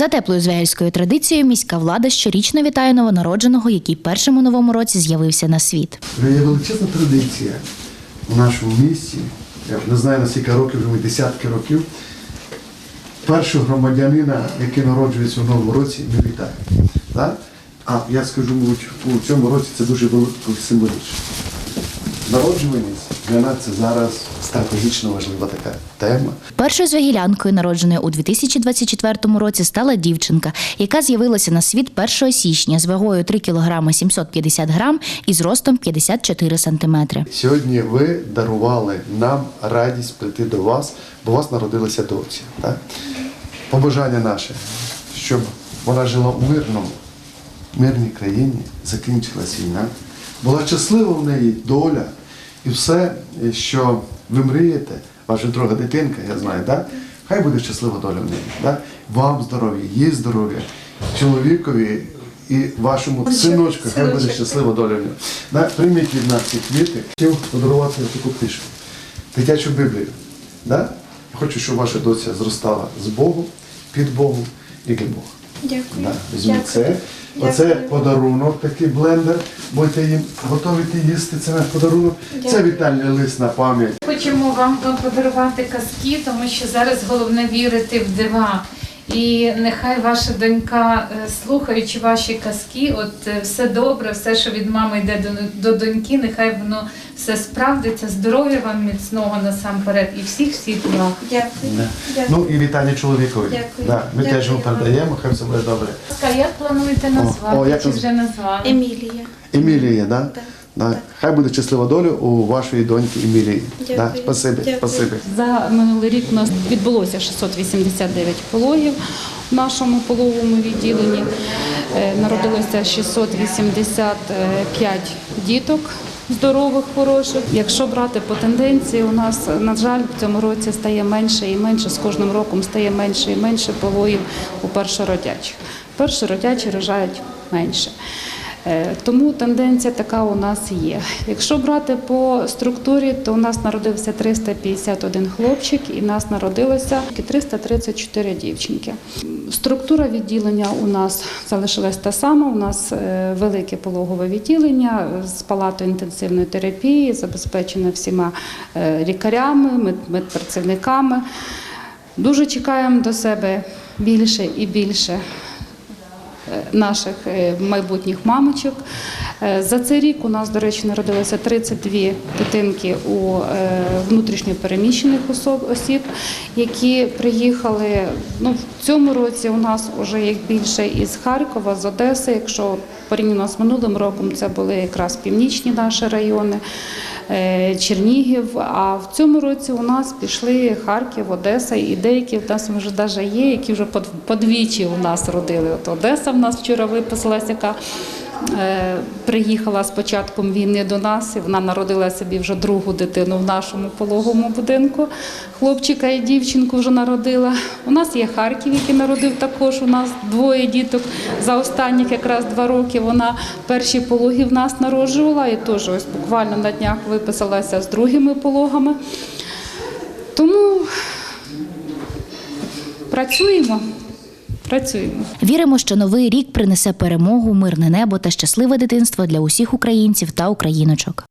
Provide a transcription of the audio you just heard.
За теплою звягельською традицією, міська влада щорічно вітає новонародженого, який першим у новому році з'явився на світ. Є величезна традиція у нашому місті. Я не знаю на скільки років, вже десятки років. Першого громадянина, який народжується у новому році, ми вітаємо. Так? А я скажу, мабуть, у цьому році це дуже символічно. Народжуваність для нас це зараз стратегічно важлива така тема. Першою звягілянкою, народженою у 2024 році, стала дівчинка, яка з'явилася на світ 1 січня з вагою 3 кг 750 грам і зростом 54 сантиметри. Сьогодні ви дарували нам радість прийти до вас, бо у вас народилася доця. Так? Побажання наше, щоб вона жила у мирному, мирній країні, закінчилась війна, була щаслива в неї доля і все, що ви мрієте, ваша друга дитинка, я знаю, так? хай буде щаслива доля в неї. Так? Вам здоров'я, їй здоров'я, чоловікові і вашому синочку, хай буде щаслива доля в нього. Да? Прийміть від нас ці квіти. Хотів подарувати таку книжку, дитячу Біблію. Да? Я хочу, щоб ваша доця зростала з Богом, під Богом і для Бога. Дякую. Да, візьміть це. Оце Дякую. подарунок, такий блендер. Будете їм готові їсти. Це наш подарунок. Це Дякую. вітальний лист на пам'ять. Хочемо вам подарувати казки, тому що зараз головне вірити в дива. І нехай ваша донька, е, слухаючи ваші казки, от е, все добре, все, що від мами йде до, до доньки, нехай воно все справдиться. Здоров'я вам міцного насамперед і всіх всіх благ. Дякую. Да. Ну і вітання чоловікові. Дякую. Да, ми Дякую теж йому вам. передаємо, хай все буде добре. А як плануєте назвати? о, як Чи вже назвали? Емілія. Емілія, да? Так, Да. Хай буде щаслива доля у вашої доньки Емілії. Да? Спасибі, Дякую. спасибі. За минулий рік у нас відбулося 689 пологів в нашому пологовому відділенні. Е, Народилося 685 діток здорових, хороших. Якщо брати по тенденції, у нас, на жаль, в цьому році стає менше і менше, з кожним роком стає менше і менше пологів у першородячих. Першородячі рожають менше. Е, Тому тенденція така у нас є. Якщо брати по структурі, то у нас народився 351 хлопчик і нас народилося 334 дівчинки. Структура відділення у нас залишилась та сама. У нас е, велике пологове відділення з палатою інтенсивної терапії, забезпечене всіма е, лікарями, мед- медпрацівниками. Дуже чекаємо до себе більше і більше наших е, майбутніх мамочок. Е, За цей рік у нас, до речі, народилося 32 дитинки у е, внутрішньо переміщених осіб, які приїхали. Ну, в цьому році у нас вже їх більше із Харкова, з Одеси. Якщо порівняно з минулим роком, це були якраз північні наші райони. е, Чернігів, а в цьому році у нас пішли Харків, Одеса і деякі в нас вже навіть є, які вже подвічі у нас родили. От Одеса в нас вчора виписалась, яка приїхала з початком війни до нас, і вона народила собі вже другу дитину в нашому пологовому будинку. Хлопчика і дівчинку вже народила. У нас є Харків, який народив також. У нас двоє діток за останніх якраз два роки. Вона перші пологи в нас народжувала і теж ось буквально на днях виписалася з другими пологами. Тому працюємо. Працюємо. Віримо, що новий рік принесе перемогу, мирне небо та щасливе дитинство для усіх українців та україночок.